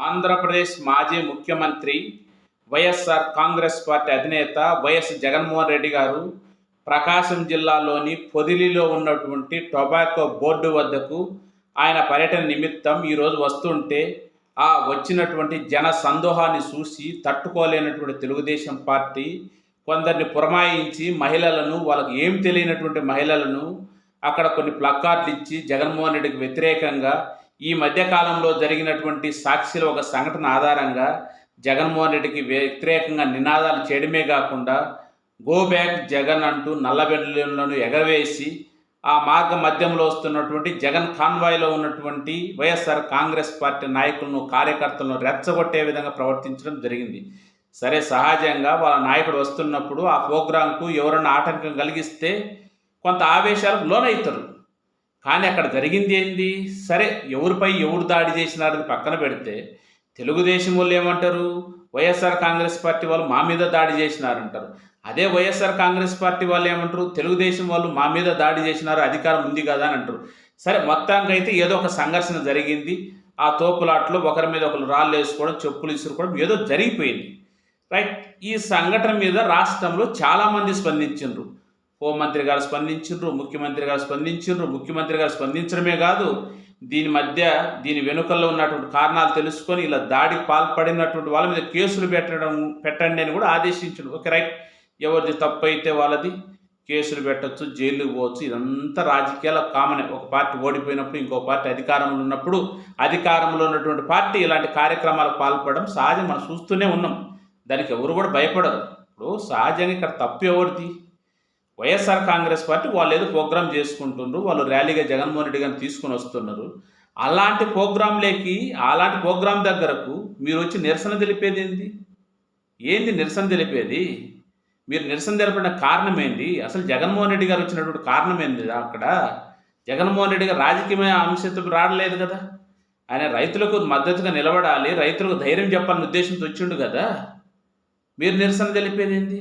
ఆంధ్రప్రదేశ్ మాజీ ముఖ్యమంత్రి YSR Congress party అధినేత వైఎస్ జగన్మోహన్ రెడ్డి గారు ప్రకాశం జిల్లాలోని పొదిలిలో ఉన్నటువంటి టొబాకో బోర్డు వద్దకు ఆయన పర్యటన నిమిత్తం ఈరోజు వస్తుంటే ఆ వచ్చినటువంటి జన సందోహాన్ని చూసి తట్టుకోలేనటువంటి తెలుగుదేశం పార్టీ కొందరిని పురమాయించి మహిళలను వాళ్ళకి ఏం తెలియనటువంటి మహిళలను అక్కడ కొన్ని ప్లక్కార్డులు ఇచ్చి జగన్మోహన్ రెడ్డికి వ్యతిరేకంగా ఈ మధ్యకాలంలో జరిగినటువంటి సాక్షిలో ఒక సంఘటన ఆధారంగా జగన్మోహన్ రెడ్డికి వ్యతిరేకంగా నినాదాలు చేయడమే కాకుండా గో బ్యాక్ జగన్ అంటూ నల్లబెల్లను ఎగరవేసి ఆ మార్గ మధ్యంలో వస్తున్నటువంటి జగన్ కాన్వాయ్లో ఉన్నటువంటి వైఎస్ఆర్ కాంగ్రెస్ పార్టీ నాయకులను కార్యకర్తలను రెచ్చగొట్టే విధంగా ప్రవర్తించడం జరిగింది. సరే సహజంగా వాళ్ళ నాయకుడు వస్తున్నప్పుడు ఆ ప్రోగ్రాంకు ఎవరన్నా ఆటంకం కలిగిస్తే కొంత ఆవేశాలకు లోనవుతారు. కానీ అక్కడ జరిగింది ఏంది? సరే ఎవరిపై ఎవరు దాడి చేసినారని పక్కన పెడితే తెలుగుదేశం వాళ్ళు ఏమంటారు? వైఎస్ఆర్ కాంగ్రెస్ పార్టీ వాళ్ళు మా మీద దాడి చేసినారంటారు. అదే వైఎస్ఆర్ కాంగ్రెస్ పార్టీ వాళ్ళు ఏమంటారు? తెలుగుదేశం వాళ్ళు మా మీద దాడి చేసినారు అధికారం ఉంది కదా అని అంటారు. సరే మొత్తానికి అయితే ఏదో ఒక సంఘర్షణ జరిగింది. ఆ తోపులాట్లో ఒకరి మీద ఒకరు రాళ్ళు వేసుకోవడం చెప్పులు ఇసుకోవడం ఏదో జరిగిపోయింది. రైట్ ఈ సంఘటన మీద రాష్ట్రంలో చాలామంది స్పందించిండ్రు. హోంమంత్రి గారు స్పందించిండ్రు ముఖ్యమంత్రి గారు స్పందించిండ్రు ముఖ్యమంత్రి గారు స్పందించడమే కాదు దీని మధ్య దీని వెనుకల్లో ఉన్నటువంటి కారణాలు తెలుసుకొని ఇలా దాడికి పాల్పడినటువంటి వాళ్ళ మీద కేసులు పెట్టడం పెట్టండి అని కూడా ఆదేశించడు. Okay right. ఎవరిది తప్పు అయితే వాళ్ళది కేసులు పెట్టచ్చు జైలుకి పోవచ్చు. ఇదంతా రాజకీయాల కామనే. ఒక పార్టీ ఓడిపోయినప్పుడు ఇంకో పార్టీ అధికారంలో ఉన్నప్పుడు అధికారంలో ఉన్నటువంటి పార్టీ ఇలాంటి కార్యక్రమాలకు పాల్పడడం సహజం. మనం చూస్తూనే ఉన్నాం. దానికి ఎవరు కూడా భయపడరు. ఇప్పుడు సహజంగా ఇక్కడ తప్పు ఎవరిది? వైఎస్ఆర్ కాంగ్రెస్ పార్టీ వాళ్ళు ఏదో ప్రోగ్రామ్ చేసుకుంటున్నారు వాళ్ళు ర్యాలీగా జగన్మోహన్ రెడ్డి గారిని తీసుకొని వస్తున్నారు. అలాంటి ప్రోగ్రాంలేకి అలాంటి ప్రోగ్రాం దగ్గరకు మీరు వచ్చి నిరసన తెలిపేది ఏంది ఏంది నిరసన తెలిపేది? మీరు నిరసన తెలిపిన కారణం ఏంది? అసలు జగన్మోహన్ రెడ్డి గారు వచ్చినటువంటి కారణం ఏంది అక్కడ? జగన్మోహన్ రెడ్డి గారు రాజకీయమైన అంశంతో రాడలేదు కదా? ఆయన రైతులకు మద్దతుగా నిలబడాలి రైతులకు ధైర్యం చెప్పాలనే ఉద్దేశంతో వచ్చిండు కదా? మీరు నిరసన తెలిపేది ఏంది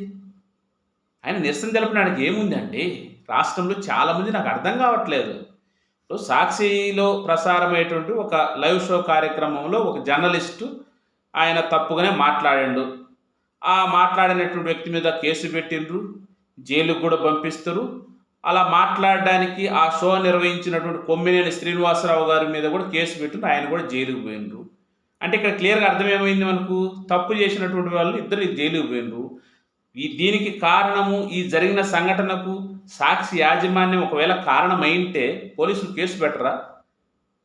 ఆయన నిరసన తెలపడానికి ఏముందండి? రాష్ట్రంలో చాలామంది నాకు అర్థం కావట్లేదు. ఇప్పుడు సాక్షిలో ప్రసారమయ్యేటువంటి ఒక లైవ్ షో కార్యక్రమంలో ఒక జర్నలిస్టు ఆయన తప్పుగానే మాట్లాడిండు. ఆ మాట్లాడినటువంటి వ్యక్తి మీద కేసు పెట్టిండ్రు జైలుకు కూడా పంపిస్తారు. అలా మాట్లాడడానికి ఆ షో నిర్వహించినటువంటి కొమ్మినేని శ్రీనివాసరావు గారి మీద కూడా కేసు పెట్టిన ఆయన కూడా జైలుకు పోయినరు అంటే ఇక్కడ క్లియర్గా అర్థమేమైంది మనకు? తప్పు చేసినటువంటి వాళ్ళు ఇద్దరు జైలుకు పోయినరు ఈ దీనికి కారణము ఈ జరిగిన సంఘటనకు సాక్షి యాజమాన్యం ఒకవేళ కారణమైంటే పోలీసులు కేసు పెట్టరా?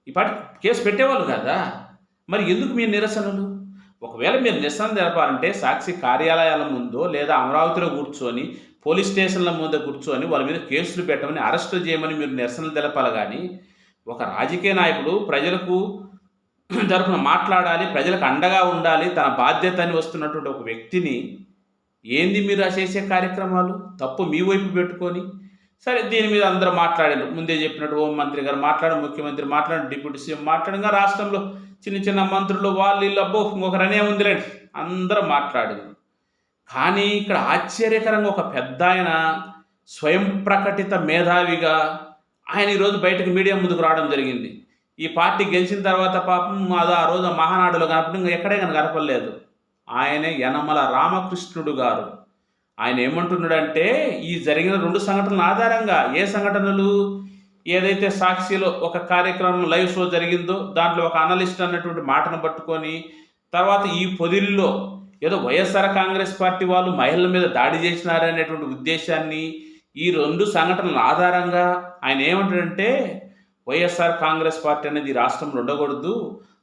ఇప్పటి కేసు పెట్టేవాళ్ళు కదా? మరి ఎందుకు మీ నిరసనలు? ఒకవేళ మీరు నిరసన జరపాలంటే సాక్షి కార్యాలయాల ముందో లేదా అమరావతిలో కూర్చొని పోలీస్ స్టేషన్ల ముందు కూర్చొని వాళ్ళ మీద కేసులు పెట్టమని అరెస్టు చేయమని మీరు నిరసనలు తెలపాలి కానీ ఒక రాజకీయ నాయకుడు ప్రజలకు తరఫున మాట్లాడాలి ప్రజలకు అండగా ఉండాలి తన బాధ్యత అని వస్తున్నటువంటి ఒక వ్యక్తిని ఏంది మీరు ఆ చేసే కార్యక్రమాలు? తప్పు మీ వైపు పెట్టుకొని. సరే దీని మీద అందరూ మాట్లాడారు ముందే చెప్పినట్టు హోం మంత్రి గారు మాట్లాడు ముఖ్యమంత్రి మాట్లాడు డిప్యూటీ సీఎం మాట్లాడగా రాష్ట్రంలో చిన్న చిన్న మంత్రులు వాళ్ళు వీళ్ళు అబ్బో ఇంకొకరనే ఉందిలేండి. అందరూ మాట్లాడారు కానీ ఇక్కడ ఆశ్చర్యకరంగా ఒక పెద్ద ఆయన స్వయం ప్రకటిత మేధావిగా ఆయన ఈరోజు బయటకు మీడియా ముందుకు రావడం జరిగింది. ఈ పార్టీ గెలిచిన తర్వాత పాపం అది ఆ రోజు మహానాడులో కనపడం ఇంకా ఎక్కడే కనుక కనపడలేదు. ఆయనే యనమల రామకృష్ణుడు గారు. ఆయన ఏమంటున్నాడంటే ఈ జరిగిన రెండు సంఘటనల ఆధారంగా ఏ సంఘటనలు ఏదైతే సాక్షిలో ఒక కార్యక్రమం లైవ్ షో జరిగిందో దాంట్లో ఒక అనలిస్ట్ అన్నటువంటి మాటను పట్టుకొని తర్వాత ఈ పొదిల్లో ఏదో వైఎస్ఆర్ కాంగ్రెస్ పార్టీ వాళ్ళు మహిళల మీద దాడి చేసినారనేటువంటి ఉద్దేశాన్ని ఈ రెండు సంఘటనల ఆధారంగా ఆయన ఏమంటాడంటే వైఎస్ఆర్ కాంగ్రెస్ పార్టీ అనేది రాష్ట్రంలో ఉండకూడదు.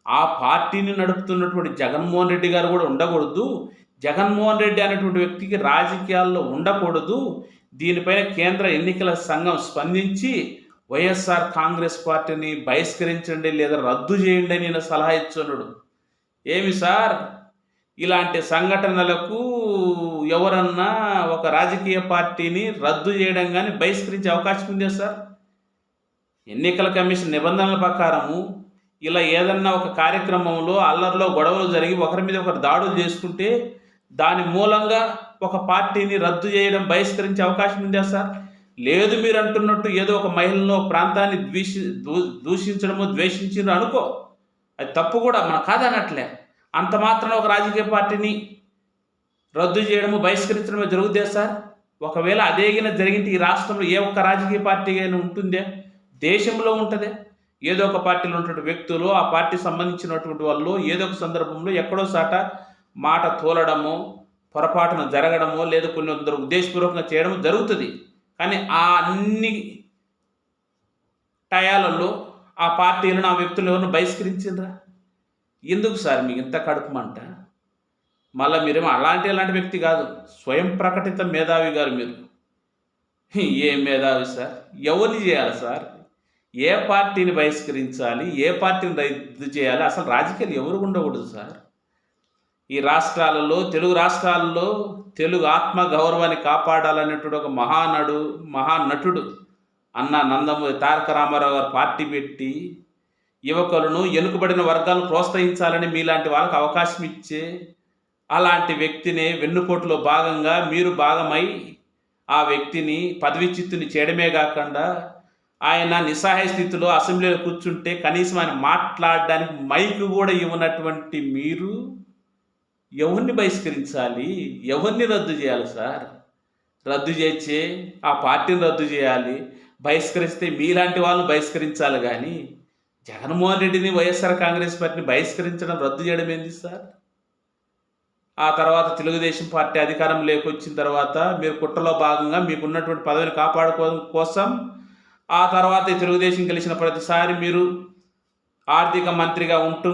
ఆ పార్టీని నడుపుతున్నటువంటి జగన్మోహన్ రెడ్డి గారు కూడా ఉండకూడదు. జగన్మోహన్ రెడ్డి అనేటువంటి వ్యక్తికి రాజకీయాల్లో ఉండకూడదు. దీనిపైన కేంద్ర ఎన్నికల సంఘం స్పందించి వైఎస్ఆర్ కాంగ్రెస్ పార్టీని బహిష్కరించండి లేదా రద్దు చేయండి అని నేను సలహా ఇచ్చున్నాడు. ఏమి సార్? ఇలాంటి సంఘటనలకు ఎవరన్నా ఒక రాజకీయ పార్టీని రద్దు చేయడం కానీ బహిష్కరించే అవకాశం ఉందే సార్? ఎన్నికల కమిషన్ నిబంధనల ప్రకారము ఇలా ఏదన్నా ఒక కార్యక్రమంలో అల్లర్లో గొడవలు జరిగి ఒకరి మీద ఒకరు దాడులు చేసుకుంటే దాని మూలంగా ఒక పార్టీని రద్దు చేయడం బహిష్కరించే అవకాశం ఉందా సార్? లేదు మీరు అంటున్నట్టు ఏదో ఒక మహిళను ప్రాంతాన్ని ద్వేషి దూషించడము ద్వేషించడం అనుకో. అది తప్పు కూడా మన కాదనట్లే. అంత మాత్రం ఒక రాజకీయ పార్టీని రద్దు చేయడము బహిష్కరించడము జరుగుతుందే సార్? ఒకవేళ అదేగిన జరిగింటే ఈ రాష్ట్రంలో ఏ ఒక్క రాజకీయ పార్టీ అయినా ఉంటుందే? దేశంలో ఉంటుందే? ఏదో ఒక పార్టీలో ఉన్నటువంటి వ్యక్తులు ఆ పార్టీ సంబంధించినటువంటి వాళ్ళు ఏదో ఒక సందర్భంలో ఎక్కడో సాట మాట తోలడము పొరపాటున జరగడమో లేదా కొన్ని కొందరు ఉద్దేశపూర్వకంగా చేయడము జరుగుతుంది. కానీ ఆ అన్ని టయాలలో ఆ పార్టీలను ఆ వ్యక్తులు ఎవరిని బహిష్కరించిండ్రా ఎందుకు సార్ మీకు ఇంత కడుపు మంట? మళ్ళీ మీరేమో అలాంటి అలాంటి వ్యక్తి కాదు. స్వయం ప్రకటిత మేధావి గారు మీరు. ఏ మేధావి సార్? ఎవరిని చేయాలి సార్? ఏ పార్టీని బహిష్కరించాలి ఏ పార్టీని రద్దు చేయాలి అసలు రాజకీయాలు ఎవరు ఉండకూడదు సార్? ఈ రాష్ట్రాలలో తెలుగు రాష్ట్రాలలో తెలుగు ఆత్మ గౌరవాన్ని కాపాడాలనేటువంటి ఒక మహానడు మహానటుడు అన్న నందమూరి తారక రామారావు గారు పార్టీ పెట్టి యువకులను వెనుకబడిన వర్గాలను ప్రోత్సహించాలని మీలాంటి వాళ్ళకి అవకాశం ఇచ్చే అలాంటి వ్యక్తిని వెన్నుపోటులో భాగంగా మీరు భాగమై ఆ వ్యక్తిని పదవిచ్యుత్తుని చేయడమే కాకుండా ఆయన నిస్సహాయ స్థితిలో అసెంబ్లీలో కూర్చుంటే కనీసం ఆయన మాట్లాడడానికి మైక్ కూడా ఇవ్వనటువంటి మీరు ఎవరిని బహిష్కరించాలి? ఎవరిని రద్దు చేయాలి సార్? రద్దు చేసే ఆ పార్టీని రద్దు చేయాలి. బహిష్కరిస్తే మీలాంటి వాళ్ళు బహిష్కరించాలి కానీ జగన్మోహన్ రెడ్డిని వైఎస్ఆర్ కాంగ్రెస్ పార్టీని బహిష్కరించడం రద్దు చేయడం ఏంది సార్? ఆ తర్వాత తెలుగుదేశం పార్టీ అధికారం లేకొచ్చిన తర్వాత మీరు కుట్రలో భాగంగా మీకున్నటువంటి పదవిని కాపాడుకో కోసం ఆ తర్వాత తెలుగుదేశం గెలిచిన ప్రతిసారి మీరు ఆర్థిక మంత్రిగా ఉంటూ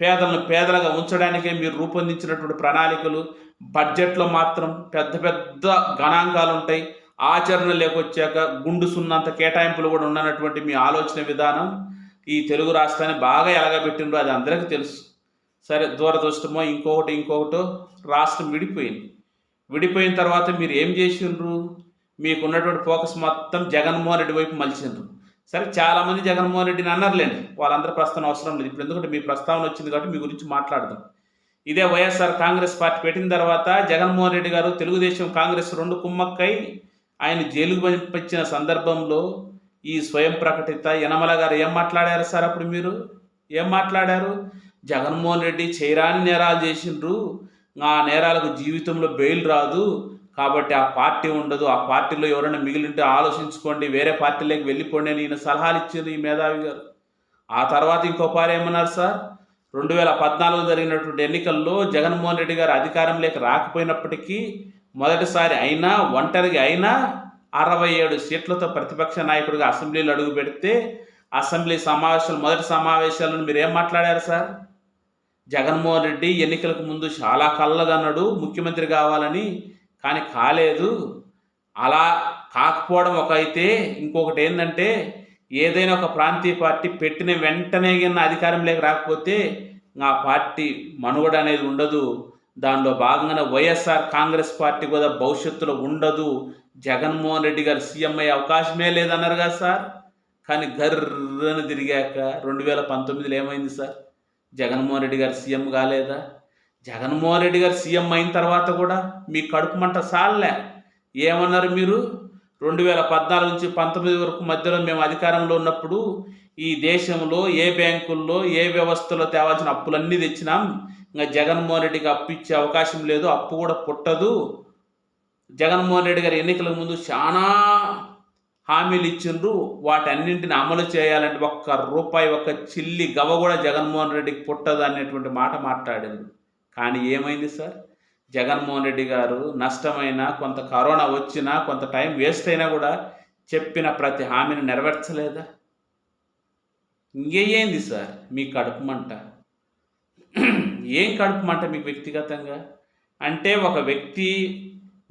పేదలను పేదలుగా ఉంచడానికే మీరు రూపొందించినటువంటి ప్రణాళికలు బడ్జెట్లో మాత్రం పెద్ద పెద్ద గణాంకాలు ఉంటాయి. ఆచరణ లేకొచ్చాక గుండు సున్నంత కేటాయింపులు కూడా ఉన్నటువంటి మీ ఆలోచన విధానం ఈ తెలుగు రాష్ట్రాన్ని బాగా ఎలగబెట్టిండ్రు అది అందరికీ తెలుసు. సరే దూరదృష్టమో ఇంకొకటి ఇంకొకటో రాష్ట్రం విడిపోయింది. విడిపోయిన తర్వాత మీరు ఏం చేసిండ్రు? మీకు ఉన్నటువంటి ఫోకస్ మొత్తం జగన్మోహన్ రెడ్డి వైపు మలిచిండ్రు సరే చాలామంది జగన్మోహన్ రెడ్డిని అన్నారులేండి. వాళ్ళందరూ ప్రస్తావన అవసరం లేదు. ఇప్పుడు ఎందుకంటే మీ ప్రస్తావన వచ్చింది కాబట్టి మీ గురించి మాట్లాడదాం. ఇదే వైఎస్ఆర్ కాంగ్రెస్ పార్టీ పెట్టిన తర్వాత జగన్మోహన్ రెడ్డి గారు తెలుగుదేశం కాంగ్రెస్ రెండు కుమ్మక్కై ఆయన జైలుకు పంపించిన సందర్భంలో ఈ స్వయం ప్రకటిత యనమల గారు ఏం మాట్లాడారు సార్ అప్పుడు మీరు? ఏం మాట్లాడారు? జగన్మోహన్ రెడ్డి చేయరాని నేరాలు చేసిండ్రు. ఆ నేరాలకు జీవితంలో బెయిల్ రాదు. కాబట్టి ఆ పార్టీ ఉండదు. ఆ పార్టీలో ఎవరైనా మిగిలింటే ఆలోచించుకోండి. వేరే పార్టీలోకి వెళ్ళిపోండి అని ఈయన సలహాలు ఇచ్చారు ఈ మేధావి గారు. ఆ తర్వాత ఇంకో పారు ఏమన్నారు సార్? రెండు వేల పద్నాలుగు జరిగినటువంటి ఎన్నికల్లో జగన్మోహన్ రెడ్డి గారు అధికారంలోకి రాకపోయినప్పటికీ మొదటిసారి అయినా ఒంటరిగా అయినా అరవై ఏడు సీట్లతో ప్రతిపక్ష నాయకుడిగా అసెంబ్లీలో అడుగు పెడితే అసెంబ్లీ సమావేశాలు మొదటి సమావేశాలను మీరు ఏం మాట్లాడారు సార్? జగన్మోహన్ రెడ్డి ఎన్నికలకు ముందు చాలా కళ్ళగన్నాడు ముఖ్యమంత్రి కావాలని కానీ కాలేదు. అలా కాకపోవడం ఒక అయితే ఇంకొకటి ఏంటంటే ఏదైనా ఒక ప్రాంతీయ పార్టీ పెట్టిన వెంటనే కింద అధికారంలోకి రాకపోతే ఆ పార్టీ మనుగడ అనేది ఉండదు. దానిలో భాగంగానే వైఎస్ఆర్ కాంగ్రెస్ పార్టీ కూడా భవిష్యత్తులో ఉండదు. జగన్మోహన్ రెడ్డి గారు సీఎం అయ్యే అవకాశమే లేదన్నారు కదా సార్. కానీ గర్రను తిరిగాక రెండు వేల పంతొమ్మిదిలో ఏమైంది సార్? జగన్మోహన్ రెడ్డి గారు సీఎం కాలేదా? జగన్మోహన్ రెడ్డి గారు సీఎం అయిన తర్వాత కూడా మీ కడుపు మంట సాలలే. ఏమన్నారు మీరు? రెండు వేల పద్నాలుగు నుంచి పంతొమ్మిది వరకు మధ్యలో మేము అధికారంలో ఉన్నప్పుడు ఈ దేశంలో ఏ బ్యాంకుల్లో ఏ వ్యవస్థలో తేవాల్సిన అప్పులన్నీ తెచ్చినాం. ఇంకా జగన్మోహన్ రెడ్డికి అప్పు ఇచ్చే అవకాశం లేదు అప్పు కూడా పుట్టదు. జగన్మోహన్ రెడ్డి గారు ఎన్నికల ముందు చాలా హామీలు ఇచ్చిండ్రు. వాటన్నింటిని అమలు చేయాలంటే ఒక్క రూపాయి ఒక్క చిల్లి గవ కూడా జగన్మోహన్ రెడ్డికి పుట్టదు అనేటువంటి మాట మాట్లాడిండు కానీ ఏమైంది సార్? జగన్మోహన్ రెడ్డి గారు నష్టమైనా కొంత కరోనా వచ్చినా కొంత టైం వేస్ట్ అయినా కూడా చెప్పిన ప్రతి హామీని నెరవేర్చలేదా? ఇంకేంది సార్ మీ కడుపు మంట? ఏం కడుపు మంట మీకు వ్యక్తిగతంగా? అంటే ఒక వ్యక్తి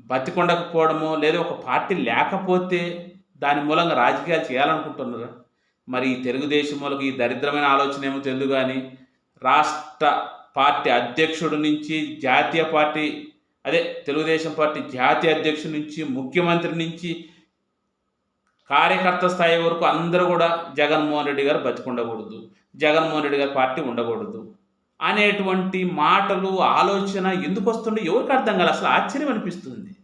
బతికొండకపోవడమో లేదా ఒక పార్టీ లేకపోతే దాని మూలంగా రాజకీయాలు చేయాలనుకుంటున్నారా? మరి ఈ తెలుగుదేశం వాళ్ళకి ఈ దరిద్రమైన ఆలోచన ఏమో తెలుగు కానీ రాష్ట్ర పార్టీ అధ్యక్షుడి నుంచి జాతీయ పార్టీ అదే తెలుగుదేశం పార్టీ జాతీయ అధ్యక్షుడి నుంచి ముఖ్యమంత్రి నుంచి కార్యకర్త స్థాయి వరకు అందరూ కూడా జగన్మోహన్ రెడ్డి గారు బతికుండకూడదు. జగన్మోహన్ రెడ్డి గారి పార్టీ ఉండకూడదు. అనేటువంటి మాటలు ఆలోచన ఎందుకు వస్తుండే ఎవరికి అర్థం కాదు అసలు ఆశ్చర్యం అనిపిస్తుంది.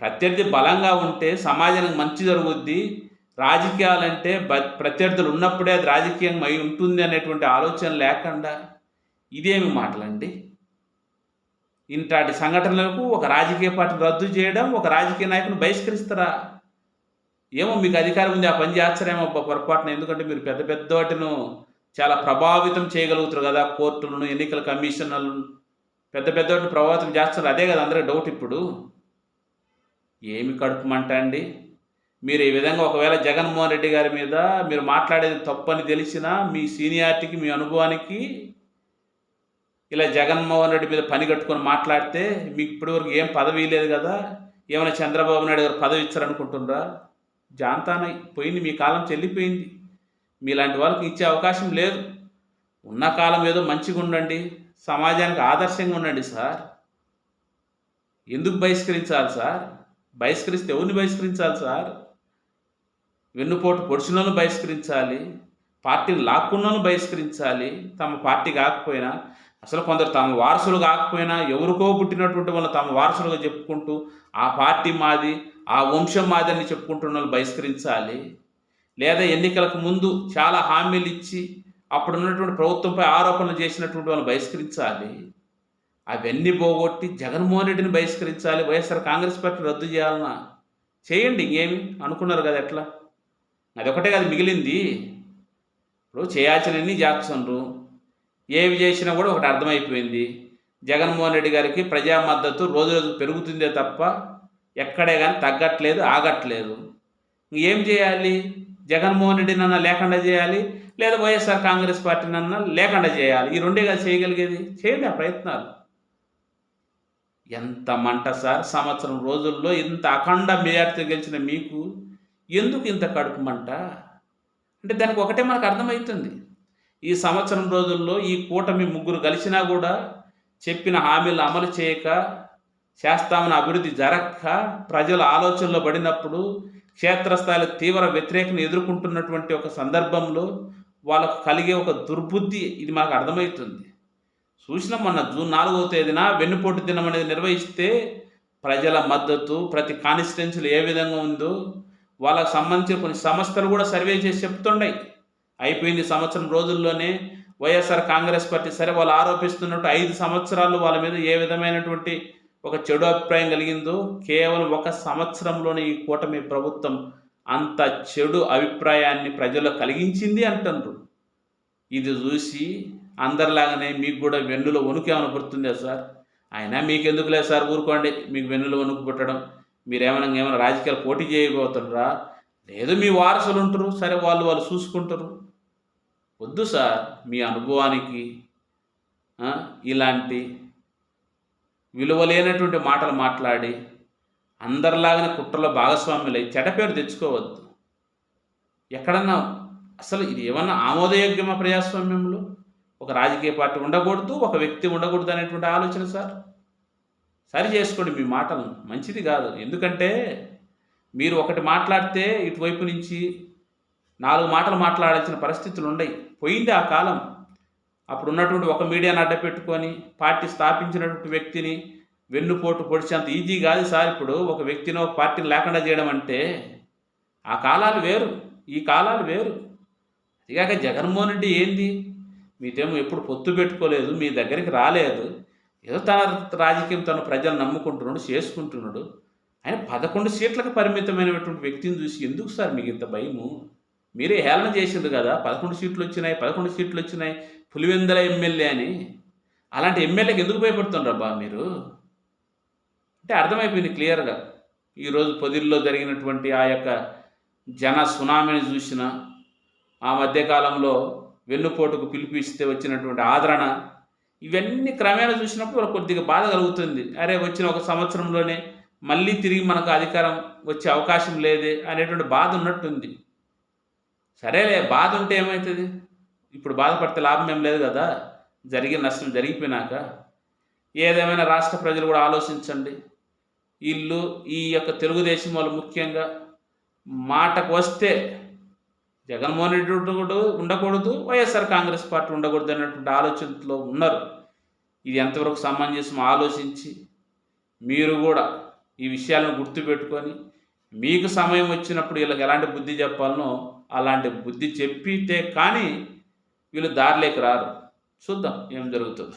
ప్రత్యర్థి బలంగా ఉంటే సమాజానికి మంచి జరుగుద్ది. రాజకీయాలంటే బ- ప్రత్యర్థులు ఉన్నప్పుడే అది రాజకీయం అయి ఉంటుంది అనేటువంటి ఆలోచన లేకుండా ఇదేమి మాటలండి? ఇంటాటి సంఘటనలకు ఒక రాజకీయ పార్టీని రద్దు చేయడం ఒక రాజకీయ నాయకుని బహిష్కరిస్తారా? ఏమో మీకు అధికారం ఉంది ఆ పని చేస్తారేమో పొరపాటున. ఎందుకంటే మీరు పెద్ద పెద్ద వాటిను చాలా ప్రభావితం చేయగలుగుతారు కదా కోర్టులను ఎన్నికల కమిషనర్లను పెద్ద పెద్ద వాటిని ప్రభావితం చేస్తారు అదే కదా అందరూ డౌట్ ఇప్పుడు. ఏమి కడుపుమంట అండి? మీరు ఈ విధంగా ఒకవేళ జగన్మోహన్ రెడ్డి గారి మీద మీరు మాట్లాడేది తప్పని తెలిసినా మీ సీనియారిటీకి మీ అనుభవానికి ఇలా జగన్మోహన్ రెడ్డి మీద పని కట్టుకొని మాట్లాడితే మీకు ఇప్పటివరకు ఏం పదవి లేదు కదా? ఏమైనా చంద్రబాబు నాయుడు గారు పదవి ఇచ్చారనుకుంటుండ్రా జాంతానై పోయింది మీ కాలం చెల్లిపోయింది. మీలాంటి వాళ్ళకి ఇచ్చే అవకాశం లేదు. ఉన్న కాలం ఏదో మంచిగా ఉండండి సమాజానికి ఆదర్శంగా ఉండండి సార్. ఎందుకు బహిష్కరించాలి సార్? బహిష్కరిస్తే ఎవరిని బహిష్కరించాలి సార్? వెన్నుపోటు పొడిచినోళ్ళని బహిష్కరించాలి పార్టీని లాక్కున్నోళ్ళని బహిష్కరించాలి తమ పార్టీ కాకపోయినా అసలు కొందరు తమ వారసులు కాకపోయినా ఎవరికో పుట్టినటువంటి వాళ్ళు తమ వారసులుగా చెప్పుకుంటూ ఆ పార్టీ మాది ఆ వంశం మాది అని చెప్పుకుంటున్న వాళ్ళు బహిష్కరించాలి. లేదా ఎన్నికలకు ముందు చాలా హామీలు ఇచ్చి అప్పుడు ఉన్నటువంటి ప్రభుత్వంపై ఆరోపణలు చేసినటువంటి వాళ్ళని బహిష్కరించాలి. అవన్నీ పోగొట్టి జగన్మోహన్ రెడ్డిని బహిష్కరించాలి వైఎస్ఆర్ కాంగ్రెస్ పార్టీ రద్దు చేయాలన్నా. చేయండి ఇంకేమి? అనుకున్నారు కదా ఎట్లా? అదొకటే కదా మిగిలింది. ఇప్పుడు చేయాల్సినవన్నీ చేస్తున్నారు ఏవి చేసినా కూడా ఒకటి అర్థమైపోయింది. జగన్మోహన్ రెడ్డి గారికి ప్రజా మద్దతు రోజు రోజు పెరుగుతుందే తప్ప ఎక్కడే కానీ తగ్గట్లేదు ఆగట్లేదు. ఏం చేయాలి? జగన్మోహన్ రెడ్డి నన్న లేకుండా చేయాలి? లేదా వైఎస్ఆర్ కాంగ్రెస్ పార్టీ నన్న లేకుండా చేయాలి? ఈ రెండే కదా చేయగలిగేది? చేయండి ఆ ప్రయత్నాలు. ఎంత మంట సార్ సంవత్సరం రోజుల్లో ఇంత అఖండ మేయార్తో గెలిచిన మీకు ఎందుకు ఇంత కడుపు మంట? అంటే దానికి ఒకటే మనకు అర్థమవుతుంది. ఈ సంవత్సరం రోజుల్లో ఈ కూటమి ముగ్గురు కలిసినా కూడా చెప్పిన హామీలు అమలు చేయక చేస్తామని అభివృద్ధి జరక్క ప్రజల ఆలోచనలో పడినప్పుడు క్షేత్రస్థాయిలో తీవ్ర వ్యతిరేకను ఎదుర్కొంటున్నటువంటి ఒక సందర్భంలో వాళ్ళకు కలిగే ఒక దుర్బుద్ధి ఇది మాకు అర్థమవుతుంది. చూసినాం మొన్న జూన్ నాలుగవ తేదీన వెన్నుపోటు దినం అనేది నిర్వహిస్తే ప్రజల మద్దతు ప్రతి కాన్స్టిట్యున్సీలు ఏ విధంగా ఉందో వాళ్ళకు సంబంధించిన కొన్ని సంస్థలు కూడా సర్వే చేసి చెప్తుండయి. అయిపోయింది సంవత్సరం రోజుల్లోనే వైఎస్ఆర్ కాంగ్రెస్ పార్టీ సరే వాళ్ళు ఆరోపిస్తున్నట్టు ఐదు సంవత్సరాలు వాళ్ళ మీద ఏ విధమైనటువంటి ఒక చెడు అభిప్రాయం కలిగిందో కేవలం ఒక సంవత్సరంలోనే ఈ కూటమి ప్రభుత్వం అంత చెడు అభిప్రాయాన్ని ప్రజల్లో కలిగించింది అంటున్నారు ఇది చూసి అందరిలాగానే మీకు కూడా వెన్నులో వణుకు ఏమైనా పుడుతుందా సార్? అయినా మీకెందుకులే లేదు సార్ ఊరుకోండి మీకు వెన్నులో వణుకు పుట్టడం. మీరేమైనా ఏమైనా రాజకీయాలు పోటీ చేయబోతున్నారా లేదు మీ వారసులు ఉంటారు సరే వాళ్ళు వాళ్ళు చూసుకుంటారు వద్దు సార్ మీ అనుభవానికి ఇలాంటి విలువలేనటువంటి మాటలు మాట్లాడి అందరిలాగానే కుట్రలో భాగస్వాములై చెడ్డ పేరు తెచ్చుకోవద్దు. ఎక్కడన్నా అసలు ఇది ఏమన్నా ఆమోదయోగ్యమా ప్రజాస్వామ్యంలో? ఒక రాజకీయ పార్టీ ఉండకూడదు ఒక వ్యక్తి ఉండకూడదు అనేటువంటి ఆలోచన సార్? సరి చేసుకోండి మీ మాటలు మంచిది కాదు. ఎందుకంటే మీరు ఒకటి మాట్లాడితే ఇటువైపు నుంచి నాలుగు మాటలు మాట్లాడాల్సిన పరిస్థితులు ఉండయి పోయింది ఆ కాలం. అప్పుడు ఉన్నటువంటి ఒక మీడియాను అడ్డ పెట్టుకొని పార్టీ స్థాపించినటువంటి వ్యక్తిని వెన్నుపోటు పొడిచేంత ఈజీ కాదు సార్. ఇప్పుడు ఒక వ్యక్తిని ఒక పార్టీని లేకుండా చేయడం అంటే ఆ కాలాలు వేరు ఈ కాలాలు వేరు. అదిగాక జగన్మోహన్ రెడ్డి ఏంది? మీదేమో ఎప్పుడు పొత్తు పెట్టుకోలేదు మీ దగ్గరికి రాలేదు. ఏదో తన రాజకీయం తన ప్రజలు నమ్ముకుంటున్నాడు చేసుకుంటున్నాడు. ఆయన పదకొండు సీట్లకు పరిమితమైనటువంటి వ్యక్తిని చూసి ఎందుకు సార్ మీకు ఇంత భయము? మీరే హేళన చేసింది కదా. పదకొండు సీట్లు వచ్చినాయి పదకొండు సీట్లు వచ్చినాయి. పులివెందల ఎమ్మెల్యే అని. అలాంటి ఎమ్మెల్యేకి ఎందుకు భయపడుతుండ్రబ్బా మీరు? అంటే అర్థమైపోయింది క్లియర్గా. ఈరోజు పొదిల్లో జరిగినటువంటి ఆ యొక్క జన సునామీని చూసిన ఆ మధ్యకాలంలో వెన్నుపోటుకు పిలిపిస్తే వచ్చినటువంటి ఆదరణ ఇవన్నీ క్రమేణా చూసినప్పుడు కొద్దిగా బాధ కలుగుతుంది. అరే వచ్చిన ఒక సంవత్సరంలోనే మళ్ళీ తిరిగి మనకు అధికారం వచ్చే అవకాశం లేదే అనేటువంటి బాధ ఉన్నట్టుంది. సరేలే బాధ ఉంటే ఏమవుతుంది ఇప్పుడు బాధపడితే లాభం ఏం లేదు కదా? జరిగిన నష్టం జరిగిపోయినాక ఏదేమైనా రాష్ట్ర ప్రజలు కూడా ఆలోచించండి. వీళ్ళు ఈ యొక్క తెలుగుదేశం వాళ్ళు ముఖ్యంగా మాటకు వస్తే జగన్మోహన్ రెడ్డి ఉండకూడదు ఉండకూడదు వైఎస్ఆర్ కాంగ్రెస్ పార్టీ ఉండకూడదు అనేటువంటి ఆలోచనలో ఉన్నారు. ఇది ఎంతవరకు సమంజసం ఆలోచించి మీరు కూడా ఈ విషయాలను గుర్తుపెట్టుకొని మీకు సమయం వచ్చినప్పుడు వీళ్ళకి ఎలాంటి బుద్ధి చెప్పాలనో అలాంటి బుద్ధి చెప్పితే కానీ వీళ్ళు దారిలోకి రారు. చూద్దాం ఏం జరుగుతుందో.